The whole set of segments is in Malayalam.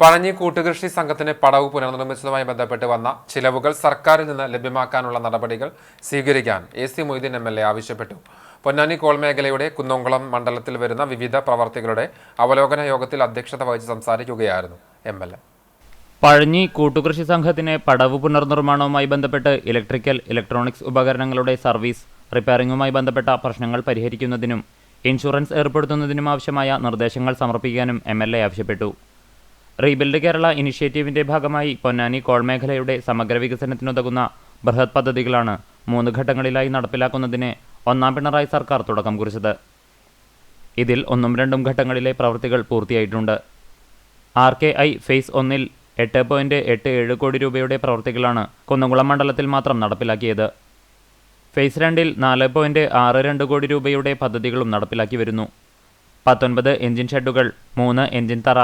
പഴഞ്ഞി കൂട്ടുകൃഷി സംഘത്തിന് പടവ് പുനർനിർമ്മിച്ചതുമായി ബന്ധപ്പെട്ട് വന്ന ചിലവുകൾ സർക്കാരിൽ നിന്ന് ലഭ്യമാക്കാനുള്ള നടപടികൾ സ്വീകരിക്കാൻ A C Moideen M L A ആവശ്യപ്പെട്ടു. പൊന്നാനി കോൾ മേഖലയുടെ കുന്നംകുളം മണ്ഡലത്തിൽ വരുന്ന വിവിധ പ്രവർത്തികളുടെ അവലോകന യോഗത്തിൽ അധ്യക്ഷത വഹിച്ച് സംസാരിക്കുകയായിരുന്നു എം എൽ എ. പഴഞ്ഞി കൂട്ടുകൃഷി സംഘത്തിന് പടവ് പുനർനിർമ്മാണവുമായി ബന്ധപ്പെട്ട് ഇലക്ട്രിക്കൽ ഇലക്ട്രോണിക്സ് ഉപകരണങ്ങളുടെ സർവീസ് റിപ്പയറിംഗുമായി ബന്ധപ്പെട്ട പ്രശ്നങ്ങൾ പരിഹരിക്കുന്നതിനും ഇൻഷുറൻസ് ഏർപ്പെടുത്തുന്നതിനും ആവശ്യമായ നിർദ്ദേശങ്ങൾ സമർപ്പിക്കാനും എം ആവശ്യപ്പെട്ടു. റീബിൽഡ് കേരള ഇനിഷ്യേറ്റീവിന്റെ ഭാഗമായി പൊന്നാനി കോൾ മേഖലയുടെ സമഗ്ര വികസനത്തിനുതകുന്ന ബൃഹത് പദ്ധതികളാണ് മൂന്ന് ഘട്ടങ്ങളിലായി നടപ്പിലാക്കുന്നതിന് ഒന്നാം പിണറായി സർക്കാർ തുടക്കം കുറിച്ചത്. ഇതിൽ ഒന്നും രണ്ടും ഘട്ടങ്ങളിലെ പ്രവൃത്തികൾ പൂർത്തിയായിട്ടുണ്ട്. ആർ കെ ഐ ഫേസ് ഒന്നിൽ എട്ട് പോയിന്റ് എട്ട് ഏഴ് കോടി രൂപയുടെ പ്രവൃത്തികളാണ് കുന്നംകുളം മണ്ഡലത്തിൽ മാത്രം നടപ്പിലാക്കിയത്. ഫേസ് രണ്ടിൽ നാല് പോയിന്റ് ആറ് രണ്ട് കോടി രൂപയുടെ പദ്ധതികളും നടപ്പിലാക്കി വരുന്നു. പത്തൊൻപത് എഞ്ചിൻ ഷെഡുകൾ മൂന്ന് എഞ്ചിൻ തറ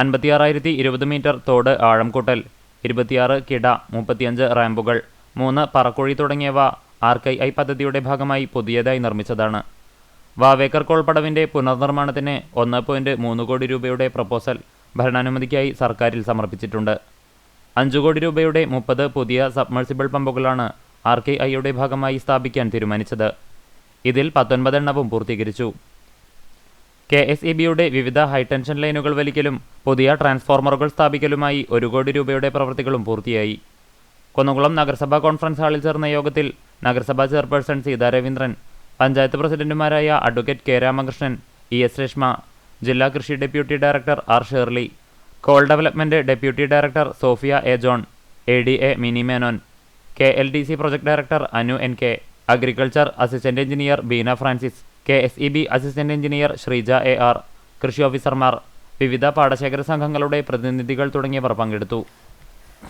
അൻപത്തിയാറായിരത്തി ഇരുപത് മീറ്റർ തോട് ആഴംകൂട്ടൽ ഇരുപത്തിയാറ് കിട മുപ്പത്തിയഞ്ച് റാമ്പുകൾ മൂന്ന് പറക്കുഴി തുടങ്ങിയവ ആർ കെ ഐ പദ്ധതിയുടെ ഭാഗമായി പുതിയതായി നിർമ്മിച്ചതാണ്. വാവേക്കർ കോൾപടവിന്റെ പുനർനിർമ്മാണത്തിന് ഒന്ന് പോയിന്റ് മൂന്ന് കോടി രൂപയുടെ പ്രപ്പോസൽ ഭരണാനുമതിക്കായി സർക്കാരിൽ സമർപ്പിച്ചിട്ടുണ്ട്. അഞ്ചു കോടി രൂപയുടെ മുപ്പത് പുതിയ സബ്മേഴ്സിബിൾ പമ്പുകളാണ് ആർ കെ ഐയുടെ ഭാഗമായി സ്ഥാപിക്കാൻ തീരുമാനിച്ചത്. ഇതിൽ പത്തൊൻപതെണ്ണവും പൂർത്തീകരിച്ചു. കെ എസ് ഇ ബിയുടെ വിവിധ ഹൈടെൻഷൻ ലൈനുകൾ വലിക്കലും പുതിയ ട്രാൻസ്ഫോർമറുകൾ സ്ഥാപിക്കലുമായി ഒരു കോടി രൂപയുടെ പ്രവൃത്തികളും പൂർത്തിയായി. കുന്നംകുളം നഗരസഭാ കോൺഫറൻസ് ഹാളിൽ ചേർന്ന യോഗത്തിൽ നഗരസഭാ ചെയർപേഴ്സൺ സീതാ രവീന്ദ്രൻ പഞ്ചായത്ത് പ്രസിഡന്റുമാരായ advocate K Ramakrishnan E S Reshma ജില്ലാ കൃഷി deputy director R Shirley call development deputy director Sophia A John A D A Mini Menon K L D C project director Anu N K agriculture assistant engineer Beena Francis K S E B assistant engineer Sreeja A R കൃഷി ഓഫീസർമാർ വിവിധ പാടശേഖര സംഘങ്ങളുടെ പ്രതിനിധികൾ തുടങ്ങിയവർ പങ്കെടുത്തു.